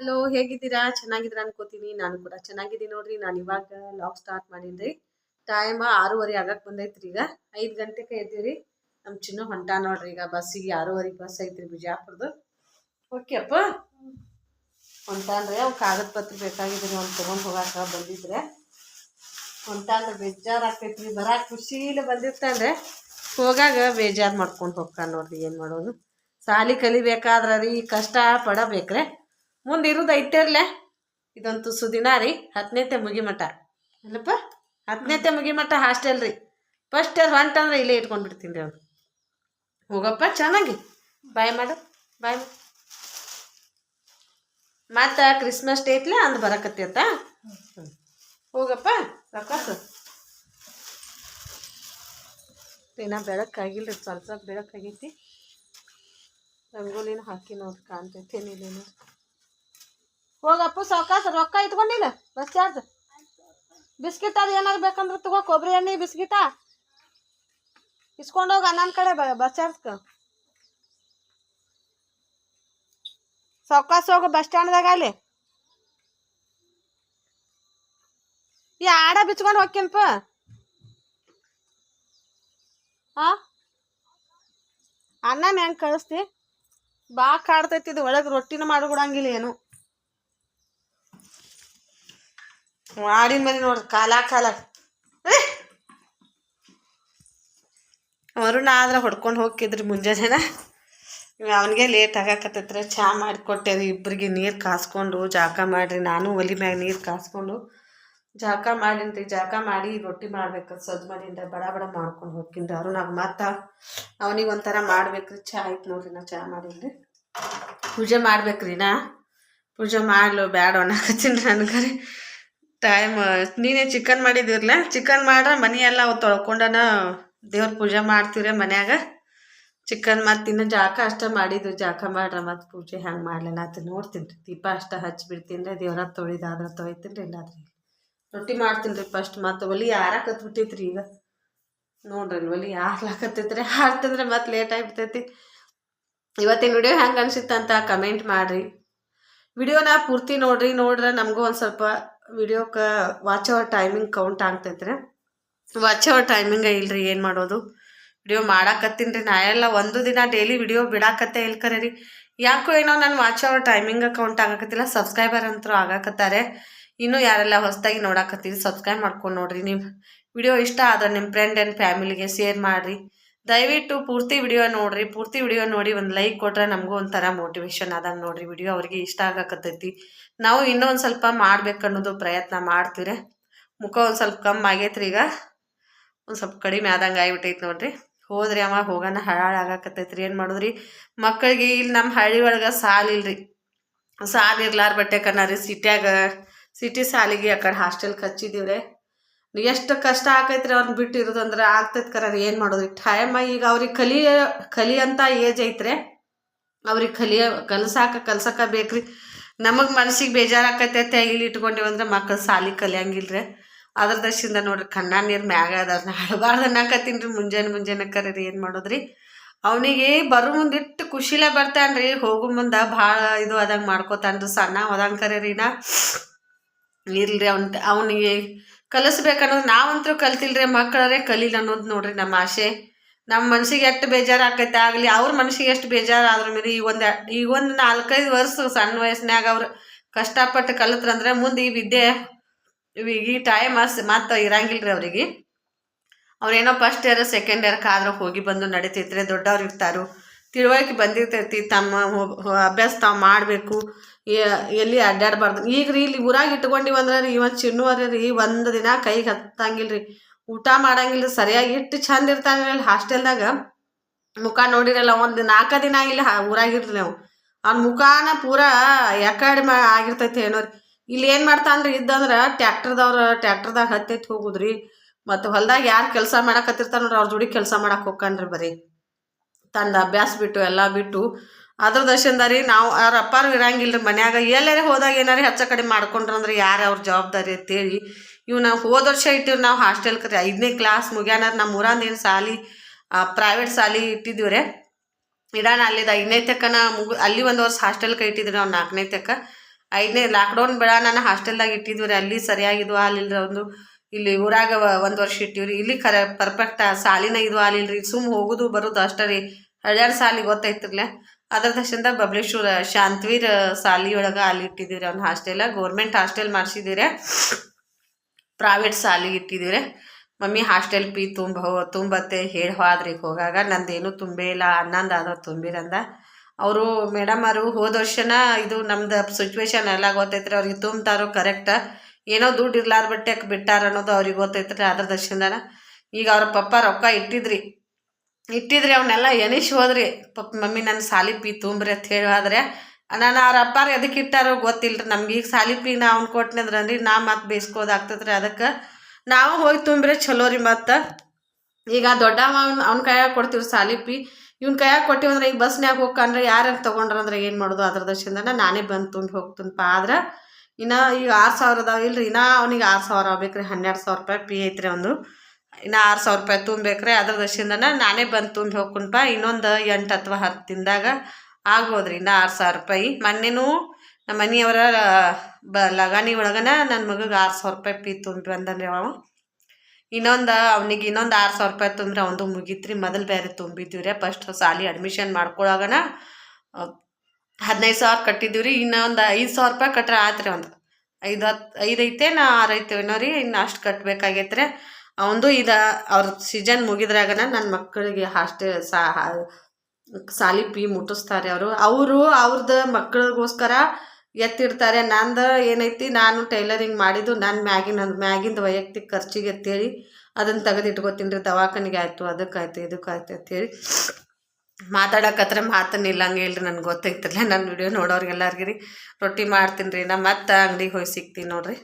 Hello ಹೇಗಿದ್ದೀರಾ? ಚೆನ್ನಾಗಿದ್ದೀರಾ ಅನ್ಕೋತೀನಿ. ನಾನು ಕೂಡ ಚೆನ್ನಾಗಿದ್ದೀನಿ ನೋಡ್ರಿ. ನಾನು ಇವಾಗ ಲಾಗ್ ಸ್ಟಾರ್ಟ್ ಮಾಡೀನಿ ಟೈಮ್ ಆರೂವರೆ ಆಗಕ್ಕೆ ಬಂದೈತ್ರಿ ಈಗ. ಐದು ಗಂಟೆಗೆ ಎದ್ದೀವಿ ನಮ್ಮ ಚಿನ್ನ ಹೊಂಟ ನೋಡ್ರಿ ಈಗ ಬಸ್ಸಿಗೆ ಆರೂವರೆಗೆ ಬಸ್ ಐತ್ರಿ ಬಿಜಾಪುರದು. ಓಕೆ ಅಪ್ಪ? ಹೊಂಟಾನ್ರಿ. ಅವ್ನು ಕಾಗದ ಪತ್ರ ಬೇಕಾಗಿದ್ರಿ ಅವ್ನು ತೊಗೊಂಡು ಹೋಗಾಕ ಬಂದಿದ್ರೆ. ಹೊಂಟಾನ್ರಿ. ಬೇಜಾರಾಗ್ತೈತ್ರಿ ಬರಕ್ಕೆ ಖುಷಿಲಿ ಬಂದಿರ್ತಾನ್ರೆ. ಹೋಗಾಗ ಬೇಜಾರು ಮಾಡ್ಕೊಂಡು ಹೋಗ್ತಾನೆ ನೋಡ್ರಿ ಏನು ಮಾಡೋದು. ಸಾಲಿ ಕಲಿಬೇಕಾದ್ರೆ ರೀ ಕಷ್ಟ ಪಡಬೇಕ್ರೆ. ಮುಂದೆ ಇರೋದು ಐತೇರ್ಲೆ? ಇದೊಂದು ಸುದಿನ ರೀ ಹತ್ತನೇತೆ ಮುಗಿಮಠ ಅಲ್ಲಪ್ಪ ಹತ್ತನೇತೆ ಮುಗಿಮಠ ಹಾಸ್ಟೆಲ್ ರೀ. ಫಸ್ಟ್ ಇಯರ್ ಹೊಂಟಂದ್ರೆ ಇಲ್ಲೇ ಇಟ್ಕೊಂಡ್ಬಿಡ್ತೀನಿ ರೀ ಅವ್ನು. ಹೋಗಪ್ಪ, ಚೆನ್ನಾಗಿ. ಬಾಯ್ ಮಾಡು ಬಾಯ್ ಮಾಡು. ಮತ್ತು ಕ್ರಿಸ್ಮಸ್ ಡೇಟ್ಲೆ ಅಂದ್ ಅಂತ ಹೋಗಪ್ಪ ರೊಕ್ಕ ದಿನ ಬೆಳಕಾಗಿಲ್ಲ ಸ್ವಲ್ಪ ಸ್ವಲ್ಪ ಬೆಳಕಾಗೈತಿ. ರಂಗೋಲಿನ ಹಾಕಿ ನೋಡ್ರಿ ಕಾಣ್ತೈತೆ ಏನಿಲ್ಲ ಹೋಗಪ್ಪ, ಸಾವ್ಕಾಸ ರೊಕ್ಕ ಇಟ್ಕೊಂಡಿಲ್ಲ ಬಸ್ ಚಾರ್ಜ್. ಬಿಸ್ಕಿಟ್ ಅದು ಏನಾದ್ರು ಬೇಕಂದ್ರೆ ತಗೋ, ಕೊಬ್ಬರಿ ಎಣ್ಣೆ, ಬಿಸ್ಕಿಟ. ಇಸ್ಕೊಂಡೋಗಿ ಅನ್ನನ ಕಡೆ ಬಸ್ ಚಾರ್ಜ್ಗೆ. ಸಾವ್ಕಾಸ ಹೋಗು ಬಸ್ ಸ್ಟ್ಯಾಂಡ್ದಾಗ ಅಲ್ಲಿ. ಈ ಆಡ ಬಿಚ್ಕೊಂಡು ಹೋಗ್ಕಿನಪ್ಪ ಹಾ ಅನ್ನನ ಹೆಂಗೆ ಕಳಿಸ್ತಿ? ಬಾ ಕಾಡ್ತೈತಿ ಇದು ಒಳಗೆ ರೊಟ್ಟಿನ ಮಾಡಿಕೊಡಂಗಿಲ್ಲ ಏನು. ಮಾಡಿನ ಮೇಲೆ ನೋಡ್ರಿ, ಕಾಲ ಕಾಲ. ವರುಣ ಆದ್ರೆ ಹೊಡ್ಕೊಂಡು ಹೋಗಿದ್ರಿ ಮುಂಜಾನೆನ ಅವನಿಗೆ ಲೇಟ್ ಆಗಾಕತ್ತೈತ್ರಿ ಚಹಾ ಮಾಡಿಕೊಟ್ಟೆ ಇಬ್ಬರಿಗೆ ನೀರು ಕಾಸ್ಕೊಂಡು ಜಾಕ ಮಾಡಿರಿ. ನಾನು ಒಲಿ ಮ್ಯಾಗ ನೀರು ಕಾಸ್ಕೊಂಡು ಜಾಕ ಮಾಡಿನ್ರಿ ಜಾಕ ಮಾಡಿ ರೊಟ್ಟಿ ಮಾಡ್ಬೇಕು ಸಜ್ಜು ಮಾಡೀನಿ ಬಡ ಬಡ ಮಾಡ್ಕೊಂಡು ಹೋಗ್ತೀನಿ ಅವ್ರು ನಾವು ಮತ್ತೆ ಅವನಿಗೆ ಒಂಥರ ಮಾಡ್ಬೇಕ್ರಿ, ಚಾ ಆಯ್ತು ನೋಡ್ರಿ ನಾ ಚಹಾ ಮಾಡಿನ್ರಿ. ಪೂಜೆ ಮಾಡ್ಬೇಕ್ರಿ ನಾ. ಪೂಜೆ ಮಾಡ್ಲು ಬ್ಯಾಡ ಅನ್ನಕತ್ತೀನಿ ನನಗೆ ಟೈಮ್ ನೀನೇ ಚಿಕನ್ ಮಾಡಿದಿರ್ಲ? ಚಿಕನ್ ಮಾಡ್ರೆ ಮನೆಯೆಲ್ಲ ಅವು ತೊಳ್ಕೊಂಡನ ದೇವ್ರ ಪೂಜೆ ಮಾಡ್ತೀವ್ರಿ ಮನ್ಯಾಗ. ಚಿಕನ್ ಮತ್ತು ಇನ್ನು ಜಾಕ ಅಷ್ಟೇ ಮಾಡಿದ್ವಿ ಜಾಕ ಮಾಡ್ರೆ ಮತ್ತು ಪೂಜೆ ಹಂಗೆ ಮಾಡ್ಲಿಲ್ಲ ಅಂತ ನೋಡ್ತೀನಿ ದೀಪ ಅಷ್ಟೇ ಹಚ್ಚಿಬಿಡ್ತೀನಿ ರೀ, ದೇವ್ರ ತೊಳಿದಾದ್ರ ತೊಳಿತೀನಿ ರೀ, ಇಲ್ಲಾದ್ರಿ ರೊಟ್ಟಿ ಮಾಡ್ತೀನಿ ರೀ ಫಸ್ಟ್ ಮತ್ತು ಒಲಿ ಯಾರಾಕತ್ಬಿಟ್ಟೈತ್ರಿ ಈಗ. ನೋಡ್ರಿ ಒಲಿ ಯಾರ್ಲಾಕತ್ತೈತ್ರಿ ಹಾರ್ತಂದ್ರೆ ಮತ್ತೆ ಲೇಟ್ ಆಗಿಬಿಡ್ತೈತಿ ಇವತ್ತಿನ ವಿಡಿಯೋ ಹೆಂಗೆ ಅನ್ಸಿತ್ತಂತ ಕಮೆಂಟ್ ಮಾಡಿರಿ. ವಿಡಿಯೋನ ಪೂರ್ತಿ ನೋಡ್ರಿ, ನೋಡ್ರೆ ನಮಗೂ ಒಂದು ಸ್ವಲ್ಪ ವಿಡಿಯೋಕ್ಕೆ ವಾಚ್ ಅವರ್ ಟೈಮಿಂಗ್ ಕೌಂಟ್ ಆಗ್ತೈತ್ರಿ ವಾಚ್ ಅವರ್ ಟೈಮಿಂಗ ಇಲ್ರಿ, ಏನು ಮಾಡೋದು? ವಿಡಿಯೋ ಮಾಡಾಕತ್ತೀನಿ ರೀ, ನಾ ಎಲ್ಲ ಒಂದು ದಿನ ಡೈಲಿ ವಿಡಿಯೋ ಬಿಡಾಕತ್ತೆ ಇಲ್ಲ ಕರೆ ರೀ. ಯಾಕೋ ಏನೋ ನಾನು ವಾಚ್ ಅವರ್ ಟೈಮಿಂಗ ಕೌಂಟ್ ಆಗಕತ್ತಿಲ್ಲ ಸಬ್ಸ್ಕ್ರೈಬರ್ ಅಂತರೂ ಆಗಾಕತ್ತಾರೆ. ಇನ್ನೂ ಯಾರೆಲ್ಲ ಹೊಸದಾಗಿ ನೋಡಾಕತ್ತೀರಿ ಸಬ್ಸ್ಕ್ರೈಬ್ ಮಾಡ್ಕೊಂಡು ನೋಡ್ರಿ ನೀವು. ವಿಡಿಯೋ ಇಷ್ಟ ಆದ್ರೆ ನಿಮ್ಮ ಫ್ರೆಂಡ್ ಆ್ಯಂಡ್ ಫ್ಯಾಮಿಲಿಗೆ ಶೇರ್ ಮಾಡಿರಿ. ದಯವಿಟ್ಟು ಪೂರ್ತಿ ವಿಡಿಯೋ ನೋಡ್ರಿ, ಪೂರ್ತಿ ವಿಡಿಯೋ ನೋಡಿ ಒಂದು ಲೈಕ್ ಕೊಟ್ರೆ ನಮಗೂ ಒಂಥರ ಮೋಟಿವೇಶನ್ ಆದಂಗೆ ನೋಡ್ರಿ ವಿಡಿಯೋ ಅವ್ರಿಗೆ ಇಷ್ಟ ಆಗಕತ್ತೈತಿ. ನಾವು ಇನ್ನೂ ಒಂದು ಸ್ವಲ್ಪ ಮಾಡ್ಬೇಕು ಅನ್ನೋದು ಪ್ರಯತ್ನ ಮಾಡ್ತೀವಿ ಮುಖ ಒಂದು ಸ್ವಲ್ಪ ಕಮ್ಮಿ ಆಗೈತ್ರಿ ಈಗ. ಒಂದು ಸ್ವಲ್ಪ ಕಡಿಮೆ ಆದಂಗೆ ಆಗಿಬಿಟ್ಟೈತಿ ನೋಡ್ರಿ. ಹೋದ್ರಿ ಅಮ್ಮ ಹೋಗೋಣ ಹಳಾಳು ಆಗಾಕತ್ತೈತ್ರಿ. ಏನು ಮಾಡಿದ್ರಿ? ಮಕ್ಕಳಿಗೆ ಇಲ್ಲಿ ನಮ್ಮ ಹಳ್ಳಿ ಒಳಗೆ ಸಾಲ ಇಲ್ರಿ. ಸಾಲ ಇರ್ಲಾರ ಬಟ್ಟೆ ಕನ್ನರಿ ಸಿಟ್ಯಾಗ, ಸಿಟಿ ಸಾಲಿಗೆ ಆ ಕಡೆ ಹಾಸ್ಟೆಲ್ಗೆ ಹಚ್ಚಿದೀವ್ರಿ ಎಷ್ಟು ಕಷ್ಟ ಆಕೈತ್ರಿ ಅವ್ರನ್ನ ಬಿಟ್ಟು ಇರೋದಂದ್ರೆ ಆಗ್ತೈತೆ ಕರ ಏನು ಮಾಡೋದ್ರಿ ಟೈಮ್ ಈಗ ಅವ್ರಿಗೆ ಕಲಿಯ ಕಲಿಯಂಥ ಏಜ್ ಐತ್ರಿ, ಅವ್ರಿಗೆ ಕಲಿಯ, ಕಲ್ಸಾಕ, ಕಲ್ಸಕ ಬೇಕ್ರಿ. ನಮಗೆ ಮನ್ಸಿಗೆ ಬೇಜಾರಾಕತೈತೆ ಇಲ್ಲಿ ಇಟ್ಕೊಂಡಿವಿ ಅಂದ್ರೆ ಮಕ್ಕಳು ಸಾಲಿ ಕಲಿಯಂಗಿಲ್ರಿ. ಅದ್ರ ದಶಿಂದ ನೋಡ್ರಿ, ಕಣ್ಣ ನೀರು ಮ್ಯಾಗ ಅದನ್ನ ಹಳಬಾರ್ದು ಅನ್ನಕತ್ತೀನಿ ರೀ ಮುಂಜಾನೆ ಮುಂಜಾನೆ ಕರೀರಿ, ಏನು ಮಾಡೋದ್ರಿ? ಅವನಿಗೆ ಬರೋ ಮುಂದಿಟ್ಟು ಖುಷಿಲೇ ಬರ್ತಾನ್ರಿ, ಹೋಗೋ ಮುಂದೆ ಭಾಳ ಇದು ಆದಂಗೆ ಮಾಡ್ಕೋತಾನ್ರಿ, ಸಣ್ಣ ಹೋದಂಗೆ ಕರೀರಿ ನಾ ಇಲ್ರಿ, ಅವ್ನ, ಅವನಿಗೆ ಕಲಿಸ್ಬೇಕನ್ನೋದು ನಾವಂತೂ ಕಲ್ತಿಲ್ರಿ ಮಕ್ಕಳರೇ, ಕಲೀಲಿ ಅನ್ನೋದು ನೋಡ್ರಿ ನಮ್ಮ ಆಸೆ ನಮ್ಮ ಮನ್ಸಿಗೆ ಎಷ್ಟು ಬೇಜಾರು ಆಕೈತೆ ಆಗಲಿ, ಅವ್ರ ಮನ್ಸಿಗೆ ಎಷ್ಟು ಬೇಜಾರು ಆದ್ರ ಮೇಲೆ ಈ ಒಂದು ಈ ಒಂದು ನಾಲ್ಕೈದು ವರ್ಷ ಸಣ್ಣ ವಯಸ್ಸಿನಾಗ ಅವ್ರು ಕಷ್ಟಪಟ್ಟು ಕಲಿತ್ರಂದ್ರೆ ಮುಂದೆ ಈ ವಿದ್ಯೆ ಈ ಟೈಮ್ ಮತ್ತೆ ಇರಂಗಿಲ್ಲ ರೀ ಅವ್ರಿಗೆ. ಅವ್ರೇನೋ ಫಸ್ಟ್ ಇಯರ್ ಸೆಕೆಂಡ್ ಇಯರ್ ಕಾದ್ರೆ ಹೋಗಿ ಬಂದು ನಡೀತೈತ್ರಿ ದೊಡ್ಡವ್ರು ಇರ್ತಾರು ತಿಳುವಳಿಕೆ ಬಂದಿರ್ತೈತಿ, ತಮ್ಮ ಅಭ್ಯಾಸ ತಾವು ಮಾಡಬೇಕು. ಎಲ್ಲಿ ಅಡ್ಡಾಡಬಾರ್ದು. ಈಗ ರೀ ಇಲ್ಲಿ ಊರಾಗ ಇಟ್ಕೊಂಡಿವಿ ಅಂದ್ರೆ ರೀ ಇವತ್ತು ಚಿನ್ನುವರೆ ರೀ ಒಂದು ದಿನ ಕೈಗೆ ಹತ್ತಂಗಿಲ್ಲ ರೀ. ಊಟ ಮಾಡಂಗಿಲ್ಲ ಸರಿಯಾಗಿ ಇಟ್ಟು ಚಂದ ಇರ್ತಾನೆ ಅಲ್ಲಿ ಹಾಸ್ಟೆಲ್ದಾಗ ಮುಖ ನೋಡಿರಲ್ಲ, ಒಂದು ನಾಲ್ಕು ದಿನ ಇಲ್ಲಿ ಇರ್ರಿ ನಾವು. ಅವ್ನ ಮುಖಾನ ಪೂರ ಎಕಡೆ ಮಾ, ಆಗಿರ್ತೈತಿ ಏನೋ ರೀ. ಇಲ್ಲಿ ಏನು ಮಾಡ್ತಾನ್ರಿ ಇದ್ದಂದ್ರೆ ಟ್ಯಾಕ್ಟರ್ದವ್ರು ಟ್ಯಾಕ್ಟರ್ದಾಗ ಹತ್ತೈತಿ ಹೋಗುದ್ರಿ. ಮತ್ತು ಹೊಲ್ದಾಗ ಯಾರು ಕೆಲಸ ಮಾಡಕತ್ತಿರ್ತಾರ ನೋಡ್ರಿ, ಅವ್ರ ಜೋಡಿ ಕೆಲಸ ಮಾಡಕ್ಕೆ ಹೋಗ್ಕನ್ರಿ ಬರೀ. ತಂದು ಅಭ್ಯಾಸ ಬಿಟ್ಟು, ಎಲ್ಲ ಬಿಟ್ಟು ಅದ್ರ ದರ್ಶನದಾರಿ ರೀ ನಾವು ಅವ್ರ ಅಪ್ಪಾರು ಇರಂಗಿಲ್ಲ ರೀ ಮನ್ಯಾಗ, ಎಲ್ಲಾರ ಹೋದಾಗ ಏನಾರ ಹೆಚ್ಚ ಕಡಿಮೆ ಮಾಡ್ಕೊಂಡ್ರಂದ್ರೆ ಯಾರು ಅವ್ರ ಜವಾಬ್ದಾರಿ ಅಂತೇಳಿ ಇವು ನಾವು ಹೋದ ವರ್ಷ ಇಟ್ಟಿವ್ರಿ ನಾವು ಹಾಸ್ಟೆಲ್ ರೀ ಐದನೇ ಕ್ಲಾಸ್ ಮುಗ್ಯಾನಾರ ನಮ್ಮ ಊರಂದೇನು ಸಾಲಿ ಪ್ರೈವೇಟ್ ಸಾಲಿ ಇಟ್ಟಿದ್ದೀವಿ ರೀ ಇಡಾನ ಅಲ್ಲಿದ್ದ ಐದನೇ ತಕ್ಕನ ಮುಗು, ಅಲ್ಲಿ ಒಂದು ವರ್ಷ ಹಾಸ್ಟೆಲ್ಗೆ ಇಟ್ಟಿದ್ವಿ ನಾವು ನಾಲ್ಕನೇ ತಕ್ಕ. ಐದನೇ ಲಾಕ್ಡೌನ್ ಬೇಡ ನಾನು ಹಾಸ್ಟೆಲ್ದಾಗ ಇಟ್ಟಿದ್ವಿ ರೀ ಅಲ್ಲಿ ಸರಿಯಾಗಿದ್ವು ಅಲ್ಲಿಲ್ಲ ಒಂದು ಇಲ್ಲಿ ಊರಾಗ ಒಂದು ವರ್ಷ ಇಟ್ಟಿವ್ರಿ. ಇಲ್ಲಿ ಕರೆ ಪರ್ಫೆಕ್ಟ್ ಸಾಲಿನ ಇದು ಅಲ್ಲಿಲ್ರಿ. ಸುಮ್ ಹೋಗುದು ಬರೋದು ಅಷ್ಟೇ ರೀ. ಹಳ್ಯಾರ ಸಾಲಿ ಗೊತ್ತೈತಿರ್ಲೆ. ಅದ್ರ ದಶದಿಂದ ಬಬ್ಲೇಶ್ವರ ಶಾಂತವೀರ್ ಸಾಲಿ ಒಳಗೆ ಅಲ್ಲಿ ಇಟ್ಟಿದ್ದೀರಿ ಅವ್ನ ಹಾಸ್ಟೆಲ್ ಗೌರ್ಮೆಂಟ್ ಹಾಸ್ಟೆಲ್ ಮಾಡಿಸಿದ್ದೀರಿ ಪ್ರೈವೇಟ್ ಸಾಲಿಗೆ ಇಟ್ಟಿದ್ದೀರಿ ಮಮ್ಮಿ ಹಾಸ್ಟೆಲ್ ಫೀ ತುಂಬ ತುಂಬತ್ತೆ, ಹೇಳಿ ಹೋಗಾಗ. ನಂದೇನು ತುಂಬೇ ಇಲ್ಲ. ಅನ್ನಂದು ಆದ ತುಂಬಿರಂದ. ಅವರು ಮೇಡಮರು ಹೋದ ವರ್ಷನ ಇದು ನಮ್ದು ಸಿಚುವೇಶನ್ ಎಲ್ಲ ಗೊತ್ತೈತ್ರಿ. ಅವ್ರಿಗೆ ತುಂಬ್ತಾರೋ ಕರೆಕ್ಟ್ ಏನೋ ದುಡ್ಡು ಇರ್ಲಾರ ಬಟ್ಟೆ ಬಿಟ್ಟಾರ ಅನ್ನೋದು ಅವ್ರಿಗೆ ಗೊತ್ತೈತ್ರಿ. ಅದ್ರ ದರ್ಶನದಾನ ಈಗ ಅವ್ರ ಪಪ್ಪ ರೊಕ್ಕ ಇಟ್ಟಿದ್ರಿ. ಇಟ್ಟಿದ್ರಿ ಅವನ್ನೆಲ್ಲ ಎಣಿಸಿ ಹೋದ್ರಿ. ಪಪ್ಪ ಮಮ್ಮಿ ನನ್ನ ಸಾಲಿ ಪಿ ತುಂಬ್ರಿ ಅಂತ ಹೇಳಿ ನಾನು ಅವ್ರ ಅಪ್ಪಾರ ಎದಕ್ಕೆ ಇಟ್ಟಾರೋ ಗೊತ್ತಿಲ್ಲ ರೀ ನಮ್ಗೆ ಈಗ ಸಾಲಿ ಪಿ ನಾ ಅವ್ನು ಅಂದ್ರಿ ನಾ ಮತ್ತೆ ಬೇಯಿಸ್ಕೋದಾಗ್ತದ್ರಿ ಅದಕ್ಕೆ. ನಾವು ಹೋಗಿ ತುಂಬ್ರೆ ಚಲೋ ರೀ ಮತ್ತು. ಈಗ ದೊಡ್ಡವ ಅವ್ನ ಅವ್ನ ಕೈಯಾಗ ಕೊಡ್ತೀವಿ ಸಾಲಿ ಪಿ. ಇವ್ನ ಕೈಯಾಗ ಕೊಟ್ಟಿವಂದ್ರೆ ಈಗ ಬಸ್ನ್ಯಾಗ ಹೋಗ್ಕಂದ್ರೆ ಯಾರು ತೊಗೊಂಡ್ರಂದ್ರೆ ಏನು ಮಾಡೋದು ಅದ್ರ ದಶದಿಂದ ನಾನೇ ಬಂದು ತುಂಬಿ ಪಾ ಆದ್ರೆ ಇನ್ನು ಈಗ ಆರು ಸಾವಿರ ಅದಾವ ಇಲ್ರಿ, ಇನ್ನು ಅವ್ನಿಗೆ ಆರು ಸಾವಿರ ಆಗ್ಬೇಕು ರೀ ಹನ್ನೆರಡು ಸಾವಿರ ರೂಪಾಯಿ ಪಿ ಐತ್ರಿ ಒಂದು ಇನ್ನು ಆರು ಸಾವಿರ ರೂಪಾಯಿ ತುಂಬೇಕ್ರಿ ಅದ್ರ ದಶದಿಂದನ ನಾನೇ ಬಂದು ತುಂಬಿ ಹೋಗ್ಕೊಂಡ್ಪ ಇನ್ನೊಂದು ಎಂಟು ಅಥವಾ ಹತ್ತು ದಿನದಾಗ ಆಗ್ಬೋದ್ರಿ ಇನ್ನು ಆರು ಸಾವಿರ ರೂಪಾಯಿ. ಮೊನ್ನೆನೂ ನಮ್ಮ ಮನೆಯವರ ಬ ಲಗಾನಿ ಒಳಗನ ನನ್ನ ಮಗಗೆ ಆರು ಸಾವಿರ ರೂಪಾಯಿ ಪಿ ತುಂಬಿ ಬಂದನ್ರಿ ಅವ. ಇನ್ನೊಂದು, ಅವ್ನಿಗೆ ಇನ್ನೊಂದು ಆರು ಸಾವಿರ ರೂಪಾಯಿ ತುಂಬ್ರೆ ಅವನದು ಮುಗೀತ್ರಿ. ಮೊದಲು ಬೇರೆ ತುಂಬಿದ್ದೀವಿ ರೀ ಫಸ್ಟ್ ಸಾಲಿ ಅಡ್ಮಿಷನ್ ಮಾಡ್ಕೊಳಗನ ಹದಿನೈದು ಸಾವಿರ ಕಟ್ಟಿದ್ದೀವಿ ರೀ ಇನ್ನೊಂದು ಐದು ಸಾವಿರ ರೂಪಾಯಿ ಕಟ್ರೆ ಆತ್ರಿ ಒಂದು ಐದು ಹತ್ತು, ಐದು ಐತೆ ನಾ ಆರು ಐತೇನೋ ರೀ, ಇನ್ನು ಅಷ್ಟು ಕಟ್ಟಬೇಕಾಗೈತೆ ರೀ ಅವನದು ಇದು, ಅವ್ರ ಸೀಸನ್ ಮುಗಿದ್ರಾಗನ ನನ್ನ ಮಕ್ಕಳಿಗೆ ಹಾಸ್ಟೆಲ್ ಸಾ ಸಾಲಿ ಪಿ ಮುಟ್ಟಿಸ್ತಾರೆ ಅವರು. ಅವರು ಅವ್ರದ್ದು ಮಕ್ಕಳಿಗೋಸ್ಕರ ಎತ್ತಿಡ್ತಾರೆ. ನಂದು ಏನೈತಿ, ನಾನು ಟೈಲರಿಂಗ್ ಮಾಡಿದ್ದು, ನಾನು ಮ್ಯಾಗಿನ, ಮ್ಯಾಗಿಂದು ವೈಯಕ್ತಿಕ ಖರ್ಚಿಗೆ ಅಂತೇಳಿ ಅದನ್ನು ತೆಗೆದು ಇಟ್ಕೋತೀನಿ ರೀ, ದವಾಖಾನಿಗೆ ಆಯಿತು, ಅದಕ್ಕಾಯ್ತು, ಇದಕ್ಕಾಯ್ತು ಅಂತೇಳಿ ಮಾತಾಡಕತ್ರ ಮಾತು ನಿಲ್ಲಂಗೆ ಇಲ್ರಿ ನನಗೆ ಗೊತ್ತಾಗ್ತಿರಲಿಲ್ಲ ನನ್ನ ವಿಡಿಯೋ ನೋಡೋರಿಗೆಲ್ಲರಿಗೆ ರೀ ರೊಟ್ಟಿ ಮಾಡ್ತೀನಿ ರೀ, ನಾ ಮತ್ತೆ ಅಂಗಡಿಗೆ ಹೋಗಿ ಸಿಗ್ತೀನಿ ನೋಡ್ರಿ.